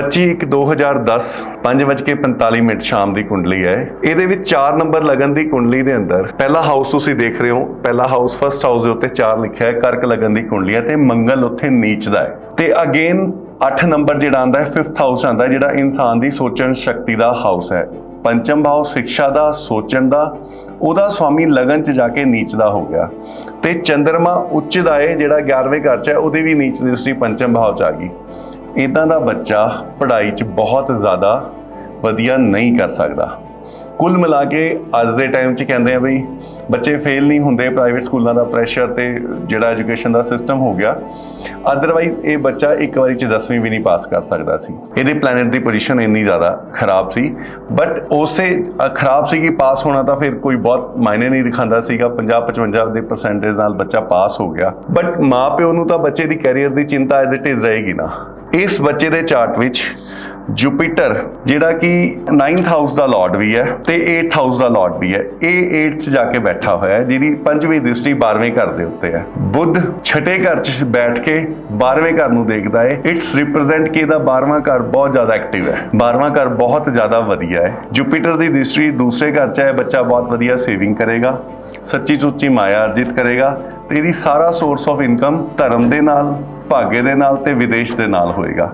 25/1/2010 5:45 minute ਸ਼ਾਮ ਦੀ ਕੁੰਡਲੀ ਹੈ। ਇਹਦੇ ਵਿੱਚ 4 ਨੰਬਰ ਲਗਨ ਦੀ ਕੁੰਡਲੀ ਦੇ ਅੰਦਰ, ਪਹਿਲਾ ਹਾਊਸ ਤੁਸੀਂ ਦੇਖ ਰਹੇ ਹੋ, ਪਹਿਲਾ ਹਾਊਸ ਫਰਸਟ ਹਾਊਸ ਦੇ ਉੱਤੇ 4 ਲਿਖਿਆ ਹੈ, ਕਰਕ ਲਗਨ ਦੀ ਕੁੰਡਲੀ ਹੈ ਤੇ ਮੰਗਲ ਉੱਥੇ ਨੀਚ ਦਾ ਹੈ। ਤੇ ਅਗੇਨ 8 ਨੰਬਰ ਜਿਹੜਾ ਆਂਦਾ ਹੈ 5th ਹਾਊਸ ਆਂਦਾ ਜਿਹੜਾ ਇਨਸਾਨ ਦੀ ਸੋਚਣ ਸ਼ਕਤੀ ਦਾ ਹਾਊਸ ਹੈ। ਪੰਚਮ ਭਾਵ ਸਿੱਖਿਆ ਦਾ, ਸੋਚਣ ਦਾ, ਉਹਦਾ ਸਵਾਮੀ ਲਗਨ ਚ ਜਾ ਕੇ ਨੀਚ ਦਾ ਹੋ ਗਿਆ। ਤੇ ਚੰ드ਰਮਾ ਉੱਚ ਦਾ ਹੈ, ਜਿਹੜਾ 11ਵੇਂ ਘਰ ਚ ਹੈ, ਉਹਦੀ ਵੀ ਨੀਚ ਦੀ ਦ੍ਰਿਸ਼ਟੀ ਪੰਚਮ ਭਾਵ ਚ ਆ ਗਈ। ਇਦਾਂ ਦਾ ਬੱਚਾ ਪੜ੍ਹਾਈ 'ਚ ਬਹੁਤ ਜ਼ਿਆਦਾ ਵਧੀਆ ਨਹੀਂ ਕਰ ਸਕਦਾ। ਕੁੱਲ ਮਿਲਾ ਕੇ ਅੱਜ ਦੇ ਟਾਈਮ 'ਚ ਕਹਿੰਦੇ ਆ ਬਈ ਬੱਚੇ ਫੇਲ ਨਹੀਂ ਹੁੰਦੇ ਪ੍ਰਾਈਵੇਟ ਸਕੂਲਾਂ ਦਾ ਪ੍ਰੈਸ਼ਰ ਤੇ ਜਿਹੜਾ ਐਜੂਕੇਸ਼ਨ ਦਾ ਸਿਸਟਮ ਹੋ ਗਿਆ। ਅਦਰਵਾਈਜ਼ ਇਹ ਬੱਚਾ ਇੱਕ ਵਾਰੀ 'ਚ 10ਵੀਂ ਵੀ ਨਹੀਂ ਪਾਸ ਕਰ ਸਕਦਾ ਸੀ। ਇਹਦੇ ਪਲੈਨਟ ਦੀ ਪੋਜੀਸ਼ਨ ਇੰਨੀ ਜ਼ਿਆਦਾ ਖਰਾਬ ਸੀ। ਬਟ ਉਸੇ ਖਰਾਬ ਸੀ ਕਿ ਪਾਸ ਹੋਣਾ ਤਾਂ ਫਿਰ ਕੋਈ ਬਹੁਤ ਮਾਇਨੇ ਨਹੀਂ ਦਿਖਾਉਂਦਾ ਸੀਗਾ। 50 55 ਦੇ ਪਰਸੈਂਟੇਜ ਨਾਲ ਬੱਚਾ ਪਾਸ ਹੋ ਗਿਆ। ਬਟ ਮਾਪਿਓ ਨੂੰ ਤਾਂ ਬੱਚੇ ਦੀ ਕੈਰੀਅਰ ਦੀ ਚਿੰਤਾ ਐਜ਼ ਇਟ ਇਜ਼ ਰਹੇਗੀ ਨਾ। ਇਸ ਬੱਚੇ ਦੇ ਚਾਰਟ ਵਿੱਚ ਜੁਪੀਟਰ, ਜਿਹੜਾ ਕਿ 9th ਹਾਊਸ ਦਾ ਲਾਰਡ ਵੀ ਹੈ ਤੇ 8th ਹਾਊਸ ਦਾ ਲਾਰਡ ਵੀ ਹੈ, ਇਹ 8th 'ਚ ਜਾ ਕੇ ਬੈਠਾ ਹੋਇਆ ਹੈ, ਜਿਹਦੀ ਪੰਜਵੀਂ ਦ੍ਰਿਸ਼ਟੀ 12ਵੇਂ ਘਰ ਦੇ ਉੱਤੇ ਹੈ। ਬੁੱਧ ਛਠੇ ਘਰ 'ਚ ਬੈਠ ਕੇ 12ਵੇਂ ਘਰ ਨੂੰ ਦੇਖਦਾ ਹੈ। ਇਟਸ ਰਿਪਰੈਜ਼ੈਂਟ ਕਿ ਇਹਦਾ 12ਵਾਂ ਘਰ ਬਹੁਤ ਜ਼ਿਆਦਾ ਐਕਟਿਵ ਹੈ। 12ਵਾਂ ਘਰ ਬਹੁਤ ਜ਼ਿਆਦਾ ਵਧੀਆ ਹੈ। ਜੁਪੀਟਰ ਦੀ ਦ੍ਰਿਸ਼ਟੀ ਦੂਸਰੇ ਘਰ 'ਚ ਹੈ ਬੱਚਾ ਬਹੁਤ ਵਧੀਆ ਸੇਵਿੰਗ ਕਰੇਗਾ ਸੱਚੀ ਸੁੱਚੀ ਮਾਇਆ ਅਰਜਿਤ ਕਰੇਗਾ ਤੇ ਇਹਦੀ ਸਾਰਾ ਸੋਰਸ ਆਫ ਇਨਕਮ ਧਰਮ ਦੇ ਨਾਲ ਭਾਗੇ ਦੇ ਨਾਲ ਤੇ ਵਿਦੇਸ਼ ਦੇ ਨਾਲ ਹੋਏਗਾ।